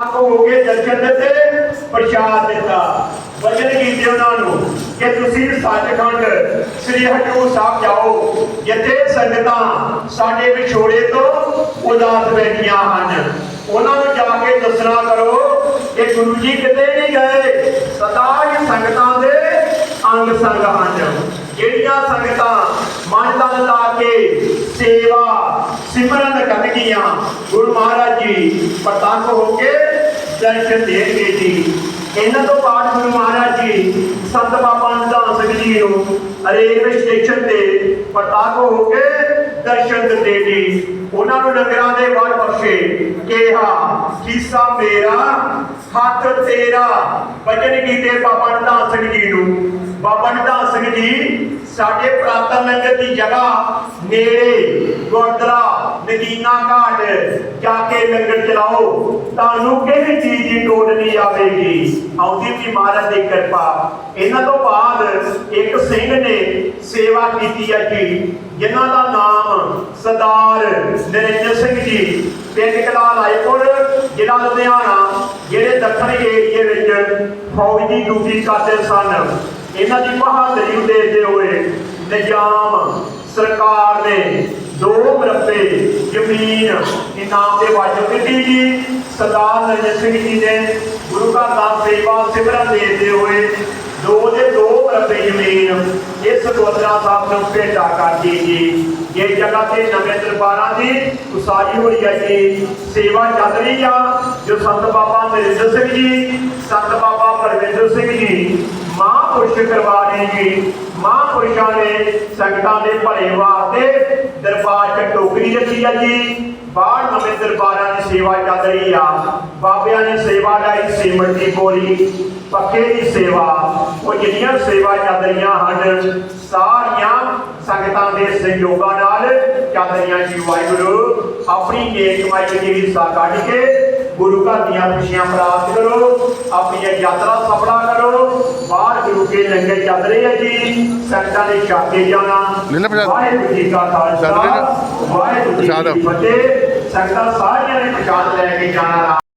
ਹੋ ਕੇ ਦਰਸ਼ਨ ਦਿੱਤੇ ਪ੍ਰਸ਼ਾਦ ਦਿੱਤਾ ਵਚਨ ਕੀਤੇ ਉਹਨਾਂ ਨੂੰ ਕਿ ਤੁਸੀਂ ਸੱਚਖੰਡ ਸ੍ਰੀ ਹਜੂਰ ਸਾਹਿਬ ਜਾਓ, ਜਿੱਥੇ ਸੰਗਤਾਂ ਸਾਡੇ ਵਿਛੋੜੇ ਤੋਂ ਉਦਾਸ ਬੈਠੀਆਂ ਹਨ। ਉਹਨਾਂ ਨੂੰ ਜਾ ਕੇ ਦੱਸਣਾ ਕਰੋ ਕਿ ਗੁਰੂ ਜੀ ਕਿਤੇ ਨਹੀਂ ਗਏ, ਸਦਾ ਹੀ ਸੰਗਤਾਂ ਦੇ ਅੰਗ ਸੰਗ ਹਨ। ਜਿਹੜੀਆਂ ਸੰਗਤਾਂ ਮਨ ਤਨ ਲਾ ਕੇ ਸੇਵਾ ਸਿਮਰਨ ਕਰਨਗੀਆਂ ਗੁਰੂ ਮਹਾਰਾਜ ਜੀ ਪ੍ਰਤੱਖ ਹੋ ਕੇ ਦਰਸ਼ਨ ਦੇਣਗੇ ਜੀ ਇਹਨਾਂ ਤੋਂ ਬਾਅਦ ਗੁਰੂ ਮਹਾਰਾਜ ਜੀ, ਸੰਤ ਬਾਬਾ ਨਿਧਾਨ ਸਿੰਘ ਜੀ ਨੂੰ ਰੇਲਵੇ ਸਟੇਸ਼ਨ ਤੇ ਪ੍ਰਤੱਖ ਹੋ ਕੇ ਦਰਸ਼ਨ ਦਿੰਦੇ ਜੀ। ਉਹਨਾਂ ਨੂੰ ਲੰਗਰਾਂ ਦੇ ਵਰ ਬਖਸ਼ੇ, ਕਿਹਾ ਹਿੱਸਾ ਮੇਰਾ, ਹੱਥ ਤੇਰਾ। ਵਚਨ ਕੀਤੇ ਬਾਬਾ ਨਿਧਾਨ ਸਿੰਘ ਜੀ ਨੂੰ। ਬਾਬਾ ਨਿਧਾਨ ਸਿੰਘ ਜੀ, ਸਾਡੇ ਪ੍ਰਾਤਨ ਲੰਗਰ ਦੀ ਜਗ੍ਹਾ ਨੇੜੇ ਗੁਰਦੁਆਰਾ ਨਦੀਨਾ ਘਾਟ ਜਾ ਕੇ ਲੰਗਰ ਚਲਾਓ। ਤੁਹਾਨੂੰ ਕਿਸੇ ਚੀਜ਼ ਦੀ ਲੋੜ ਨਹੀਂ ਆਵੇਗੀ? ਆਉਂਦੀ ਵੀ ਮਹਾਰਾਜ ਦੀ ਕਿਰਪਾ। ਇਹਨਾਂ ਤੋਂ ਬਾਅਦ ਇੱਕ ਸਿੰਘ ਨੇ ਸੇਵਾ ਕੀਤੀ ਹੈ ਜੀ, ਜਿਨ੍ਹਾਂ ਦਾ ਨਾਮ ਸਰਦਾਰ ਨਰਿੰਦਰ ਸਿੰਘ ਜੀ। ਪਿੰਡ ਕਲਾ ਰਾਏਪੁਰ, ਜ਼ਿਲ੍ਹਾ ਲੁਧਿਆਣਾ, ਜਿਹੜੇ ਦੱਖਣੀ ਏਰੀਏ ਵਿੱਚ ਫੌਜ ਦੀ ਡਿਊਟੀ ਕਰਦੇ ਸਨ। ਇਹਨਾਂ ਦੀ ਬਹਾਦਰੀ ਦੇਖਦੇ ਹੋਏ ਨਿਜ਼ਾਮ ਸਰਕਾਰ ਨੇ ਦੋ ਮਰਬੇ ਜ਼ਮੀਨ ਇਨਾਮ ਦੇ ਵਜੋਂ ਦਿੱਤੀ ਜੀ, ਸਰਦਾਰ ਨਰਿੰਦਰ ਸਿੰਘ ਜੀ ਨੇ ਗੁਰੂ ਘਰ ਦਾ ਸੇਵਾ ਸਿਮਰਨ ਦੇਦੇ ਹੋਏ ਦੋ ਦੇ ਦੋ ਮਰਬੇ ਜ਼ਮੀਨ ਇਸ ਗੁਰਦੁਆਰਾ ਸਾਹਿਬ ਨੂੰ ਭੇਟਾ ਕਰਦੀ ਜੀ। ਇਹ ਜਗ੍ਹਾ ਤੇ ਨਵੇਂ ਦਰਬਾਰਾਂ ਦੀ ਉਸਾਰੀ ਹੋਈ ਹੈ ਜੀ। ਸੇਵਾ ਚੱਲ ਰਹੀ ਆ, ਜੋ ਸੰਤ ਬਾਬਾ ਨਰਿੰਦਰ ਸਿੰਘ ਜੀ, ਸੰਤ ਬਾਬਾ ਪਰਮੇਂਦਰ ਸਿੰਘ ਜੀ, ਮਹਾਂਪੁਰਸ਼ ਕਰਵਾ ਰਹੇ ਜੀ ਮਹਾਂਪੁਰਸ਼ਾਂ ਨੇ ਸੰਗਤਾਂ ਦੇ ਭਲੇ ਵਾਸਤੇ ਦਰਬਾਰ 'ਚ ਟੋਕਰੀ ਰੱਖੀ ਆ ਬਾਹਰ ਨਵੇਂ ਦਰਬਾਰਾਂ ਦੀ ਸੇਵਾ ਚੱਲ ਰਹੀ ਆ। ਬਾਬਿਆਂ ਨੇ ਸੇਵਾ ਲਾਈ ਸੀਮਟ ਦੀ ਬੋਰੀ ਪੱਕੇ ਦੀ ਸੇਵਾ। ਉਹ ਜਿਹੜੀਆਂ ਸੇਵਾ ਚੱਲ ਰਹੀਆਂ ਹਨ, ਸਾਰੀਆਂ ਸੰਗਤਾਂ ਦੇ ਸਹਿਯੋਗਾਂ ਨਾਲ ਚੱਲ ਰਹੀਆਂ ਜੀ ਵਾਹਿਗੁਰੂ। ਆਪਣੀ ਨੇਕ ਕਮਾਈ ਦੀ ਹਿੱਸਾ ਕੱਢ ਕੇ ਗੁਰੂ ਘਰ ਦੀਆਂ ਖੁਸ਼ੀਆਂ ਪ੍ਰਾਪਤ ਕਰੋ। ਆਪਣੀ ਯਾਤਰਾ ਸਫਲਾ ਕੇ ਲੰਗਰ ਚੱਲ ਰਹੇ ਆ ਜੀ ਸੰਗਤਾਂ ਦੇ ਛਾਕੇ ਜਾਣਾ? ਵਾਹਿਗੁਰੂ ਜੀ ਕਾ ਖਾਲਸਾ? ਵਾਹਿਗੁਰੂ ਜੀ। ਕੀ ਫਤਿਹ ਸੰਗਤਾਂ ਸਾਰੀਆਂ ਨੇ ਪ੍ਰਸ਼ਾਦ ਲੈ ਕੇ ਜਾਣਾ